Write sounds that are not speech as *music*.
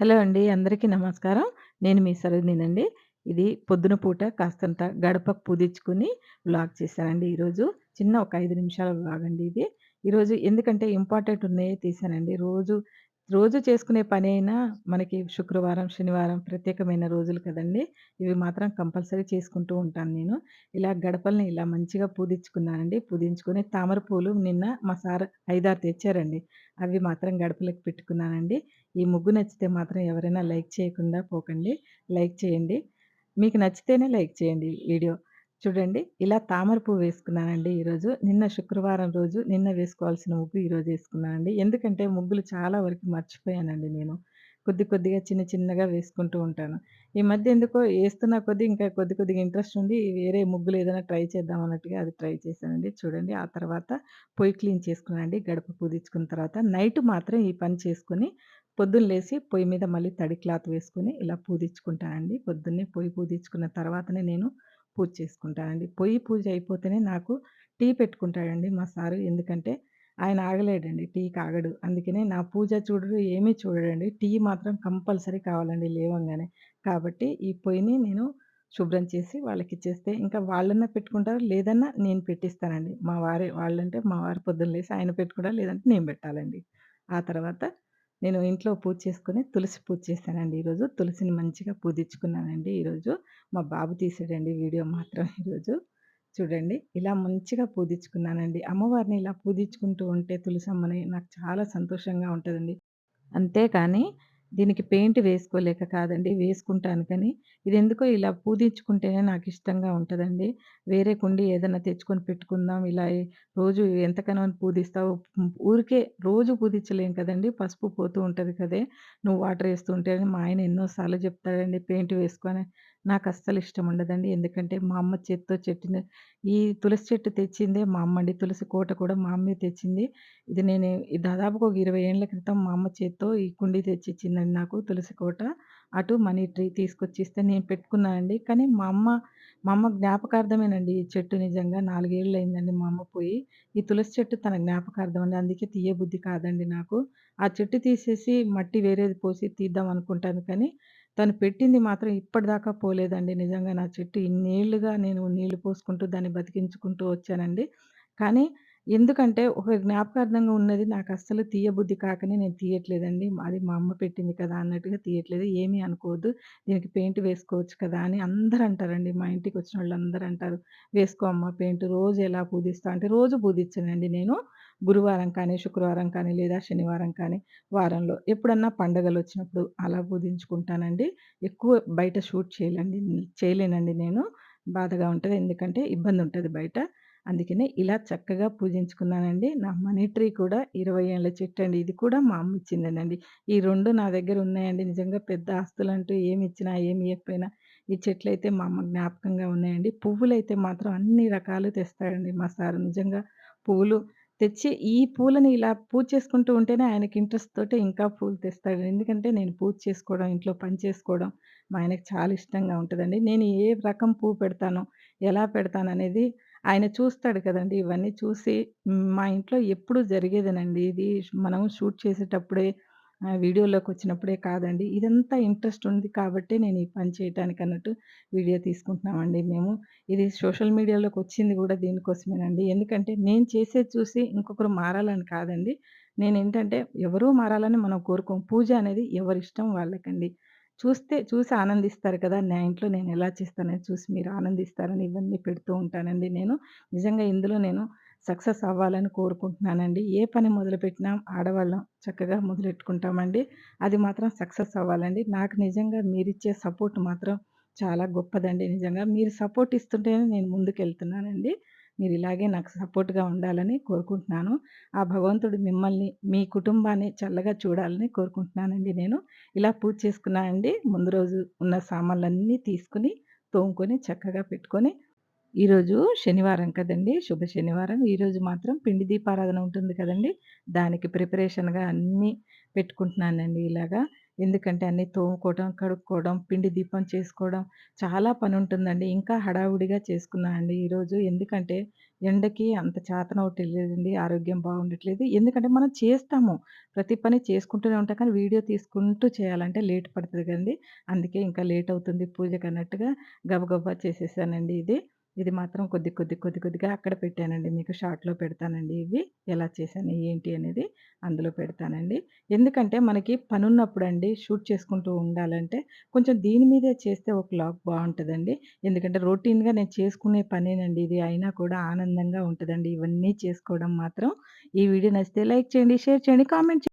Hello అండి. అందరికీ నమస్కారం. నేను మీ సరోజినండి ఇది పొద్దున పూట కాస్తంత గడపకు పూదిచ్చుకొని వ్లాగ్ చేశానండి ఈరోజు. చిన్న ఒక ఐదు నిమిషాల వ్లాగ్ అండి ఇది. ఈరోజు ఎందుకంటే ఇంపార్టెంట్ ఉన్నాయో తీశానండి. రోజు, రోజు చేసుకునే పనైనా మనకి శుక్రవారం, శనివారం ప్రత్యేకమైన రోజులు కదండీ! ఇవి మాత్రం కంపల్సరీ చేసుకుంటూ ఉంటాను నేను. ఇలా గడపల్ని ఇలా మంచిగా పూదిచ్చుకున్నానండి. పూదించుకొని తామర పూలు నిన్న మా సార్ 5, 6 తెచ్చారండి. అవి మాత్రం గడపలకి పెట్టుకున్నానండి. ఈ ముగ్గు నచ్చితే మాత్రం ఎవరైనా లైక్ చేయకుండా పోకండి. లైక్ చేయండి. మీకు నచ్చితేనే లైక్ చేయండి వీడియో. చూడండి ఇలా తామర పువ్వు వేసుకున్నానండి ఈరోజు. నిన్న శుక్రవారం రోజు నిన్న వేసుకోవాల్సిన ముగ్గు ఈరోజు వేసుకున్నానండి ఎందుకంటే ముగ్గులు చాలా వరకు మర్చిపోయానండి నేను. కొద్ది కొద్దిగా చిన్న చిన్నగా వేసుకుంటూ ఉంటాను. ఈ మధ్య ఎందుకో వేస్తున్న కొద్ది ఇంకా కొద్ది కొద్దిగా ఇంట్రెస్ట్ ఉంది వేరే ముగ్గులు ఏదైనా ట్రై చేద్దాం అన్నట్టుగా అది ట్రై చేశానండి. చూడండి ఆ తర్వాత పొయ్యి క్లీన్ చేసుకున్నానండి. గడప పూదిచ్చుకున్న తర్వాత నైట్ మాత్రం ఈ పని చేసుకొని పొద్దున్న లేసి పొయ్యి మీద మళ్ళీ తడి క్లాత్ వేసుకుని ఇలా పూదిచ్చుకుంటానండి. పొద్దున్నే పొయ్యి పూదిచ్చుకున్న తర్వాతనే నేను పూజ చేసుకుంటానండి. పొయ్యి పూజ అయిపోతేనే నాకు టీ పెట్టుకుంటాడండి మా సారు. ఎందుకంటే ఆయన ఆగలేడండి. టీ కాగడు అందుకనే నా పూజ చూడడు, ఏమీ చూడడండి. టీ మాత్రం కంపల్సరీ కావాలండి లేవంగానే. కాబట్టి ఈ పొయ్యిని నేను శుభ్రం చేసి వాళ్ళకి ఇచ్చేస్తే ఇంకా వాళ్ళన్నా పెట్టుకుంటారు. లేదన్నా నేను పెట్టిస్తానండి. మా వారే వాళ్ళంటే మా వారు పొద్దున్న లేసి ఆయన పెట్టుకుంటారు. లేదంటే నేను పెట్టాలండి. ఆ తర్వాత నేను ఇంట్లో పూజ చేసుకుని తులసి పూజ చేశానండి ఈరోజు. తులసిని మంచిగా పూదిచ్చుకున్నానండి ఈరోజు. మా బాబు తీసాడండి వీడియో మాత్రం *laughs* ఈరోజు. చూడండి ఇలా మంచిగా పూదిచ్చుకున్నానండి. అమ్మవారిని ఇలా పూదిచ్చుకుంటూ ఉంటే తులసమ్మని నాకు చాలా సంతోషంగా ఉంటుందండి అంతేకానీ దీనికి పెయింట్ వేసుకోలేక కాదండి. వేసుకుంటాను కానీ ఇది ఎందుకో ఇలా పూదించుకుంటేనే నాకిష్టంగా ఉంటుందండి వేరే కుండీ ఏదైనా తెచ్చుకొని పెట్టుకుందాం ఇలా రోజు ఎంతకనో పూదిస్తావు ఊరికే రోజు పూదించలేం కదండి పసుపు పోతూ ఉంటుంది కదే! నువ్వు వాటర్ వేస్తూ ఉంటే అని మా ఆయన ఎన్నోసార్లు చెప్తాడండి పెయింట్ వేసుకొని నాకు అస్సలు ఇష్టం ఉండదండి. ఎందుకంటే మా అమ్మ చేత్తో చెట్టిన ఈ తులసి చెట్టు తెచ్చిందే మా అమ్మండి. తులసి కోట కూడా మా అమ్మే తెచ్చింది. ఇది నేను దాదాపుగా ఒక ఇరవై ఏళ్ళ క్రితం మా అమ్మ చేత్తో ఈ కుండీ తెచ్చిచ్చిందండి నాకు తులసి కోట. అటు మనీ ట్రీ తీసుకొచ్చిస్తే నేను పెట్టుకున్నానండి. కానీ మా అమ్మ మా అమ్మ జ్ఞాపకార్థమేనండి ఈ చెట్టు నిజంగా నాలుగేళ్ళు అయిందండి మా అమ్మ పోయి. ఈ తులసి చెట్టు తన జ్ఞాపకార్థం అండి. అందుకే తీయబుద్ధి కాదండి నాకు. ఆ చెట్టు తీసేసి మట్టి వేరేది పోసి తీద్దాం అనుకుంటాను కానీ, తను పెట్టింది మాత్రం ఇప్పటిదాకా పోలేదండి. నిజంగా నా చెట్టు ఇన్నేళ్ళుగా నేను నీళ్ళు పోసుకుంటూ దాన్ని బతికించుకుంటూ వచ్చానండి. కానీ ఎందుకంటే ఒక జ్ఞాపకార్థంగా ఉన్నది నాకు అస్సలు తీయబుద్ధి కాకనే నేను తీయట్లేదండి. అది మా అమ్మ పెట్టింది కదా! అన్నట్టుగా తీయట్లేదు. ఏమీ అనుకోవద్దు. దీనికి పెయింట్ వేసుకోవచ్చు కదా! అని అందరూ అంటారండి. మా ఇంటికొచ్చినోళ్ళందరూ అంటారు. "వేసుకో అమ్మ పెయింట్ రోజు ఎలా పూజిస్తావు" అంటే రోజు పూజిచ్చనండి నేను. గురువారం కానీ, శుక్రవారం కానీ, లేదా శనివారం కానీ, వారంలో ఎప్పుడన్నా పండగలొచ్చినప్పుడు అలా పూజించుకుంటానండి. ఎక్కువ బయట షూట్ చేయలండి చేయలేనండి నేను. బాధగా ఉంటది. ఎందుకంటే ఇబ్బందుంటది బయట. అందుకనే ఇలా చక్కగా పూజించుకున్నానండి. నా మనీ ట్రీ కూడా 20 ఏళ్ళ చెట్టండి. ఇది కూడా మా అమ్మ ఇచ్చిందేనండి. ఈ రెండు నా దగ్గర ఉన్నాయండి. నిజంగా పెద్ద ఆస్తులంటూ ఏమిచ్చినా, ఏమి ఇయ్యకపోయినా ఈ చెట్లయితే మా అమ్మ జ్ఞాపకంగా ఉన్నాయండి. పువ్వులైతే మాత్రం అన్ని రకాలు తెస్తాడండి మా సారు. నిజంగా పువ్వులు తెచ్చి ఈ పూలని ఇలా పూజ చేసుకుంటూ ఉంటేనే ఆయనకి ఇంట్రెస్ట్ తోటి ఇంకా పూలు తెస్తాడు. ఎందుకంటే నేను పూజ చేసుకోవడం, ఇంట్లో పని చేసుకోవడం మా ఆయనకు చాలా ఇష్టంగా ఉంటుందండి నేను ఏ రకం పువ్వు పెడతాను ఎలా పెడతాననేది ఆయన చూస్తాడు కదండీ! ఇవన్నీ చూసి హ్మ్, మా ఇంట్లో ఎప్పుడూ జరిగేదేనండి. ఇది మనం షూట్ చేసేటప్పుడే ఆహ్, వీడియోలోకొచ్చినప్పుడే కాదండి. ఇదంతా ఇంట్రెస్ట్ ఉంది కాబట్టే నేను ఈ పని చేయటానికన్నట్టు వీడియో తీసుకుంటున్నామండి మేము. ఇది సోషల్ మీడియాలోకొచ్చింది గూడా దీనికోసమేనండి. ఎందుకంటే నేను చేసేది చూసి ఇంకొకరు మారాలని కాదండి. నేనేంటంటే ఎవరూ మారాలని మనం కోరుకోం. పూజ అనేది ఎవరిష్టం వాళ్ళకండి. చూస్తే చూసి ఆనందిస్తారు కదా! నా ఇంట్లో నేను ఎలా చేస్తానని చూసి మీరు ఆనందిస్తారని ఇవన్నీ పెడుతూ ఉంటానండి నేను. నిజంగా ఇందులో నేను సక్సెస్ అవ్వాలని కోరుకుంటున్నానండి. ఏ పని మొదలుపెట్టినా ఆడవాళ్ళం చక్కగా మొదలెట్టుకుంటామండి. అది మాత్రం సక్సెస్ అవ్వాలండి. నాకు నిజంగా మీరిచ్చే సపోర్ట్ మాత్రం చాలా గొప్పదండి నిజంగా. మీరు సపోర్ట్ ఇస్తుంటేనే నేను ముందుకెళ్తున్నానండి. మీరు ఇలాగే నాకు సపోర్ట్‌గా ఉండాలని కోరుకుంటున్నాను. ఆ భగవంతుడు మిమ్మల్ని, మీ కుటుంబాన్ని చల్లగా చూడాలని కోరుకుంటున్నానండి నేను. ఇలా పూజ చేసుకున్నానండి. ముందు రోజు ఉన్న సామాన్లన్నీ తీసుకొని, తోముకొని, చక్కగా పెట్టుకొని ఈరోజు శనివారం కదండి శుభ శనివారం. ఈరోజు మాత్రం పిండి దీపారాధన ఉంటుంది కదండీ! దానికి ప్రిపరేషన్‌గా అన్నీ పెట్టుకుంటున్నానండి ఇలాగా. ఎందుకంటే అన్నీ తోముకోవడం, కడుక్కోవడం, పిండి దీపం చేసుకోవడం చాలా పనుంటుందండి. ఇంకా హడావుడిగా చేసుకున్నా అండి ఈరోజు. ఎందుకంటే ఎండకి అంత చేతనవ్వట్లేదండి. ఆరోగ్యం బాగుండట్లేదు. ఎందుకంటే మనం చేస్తాము. ప్రతి పని చేసుకుంటూనే ఉంటాం కానీ వీడియో తీసుకుంటూ చేయాలంటే లేట్ పడతది కదండీ! అందుకే ఇంకా లేట్ అవుతుంది పూజకన్నట్టుగా గబగబా చేసేసానండి ఇది. ఇది మాత్రం కొద్ది కొద్ది కొద్ది కొద్దిగా అక్కడ పెట్టానండి. మీకు షార్ట్‌లో పెడతానండి ఇవి. ఎలా చేశాను ఏంటి అనేది అందులో పెడతానండి. ఎందుకంటే మనకి పనున్నప్పుడండి షూట్ చేసుకుంటూ ఉండాలంటే కొంచెం దీని మీదే చేస్తే ఒక లాక్ బాగుంటుందండి ఎందుకంటే రొటీన్‌గా నేను చేసుకునే పనేనండి ఇది. అయినా కూడా ఆనందంగా ఉంటుందండి ఇవన్నీ చేసుకోవడం మాత్రం. ఈ వీడియో నచ్చితే లైక్ చేయండి, షేర్ చేయండి, కామెంట్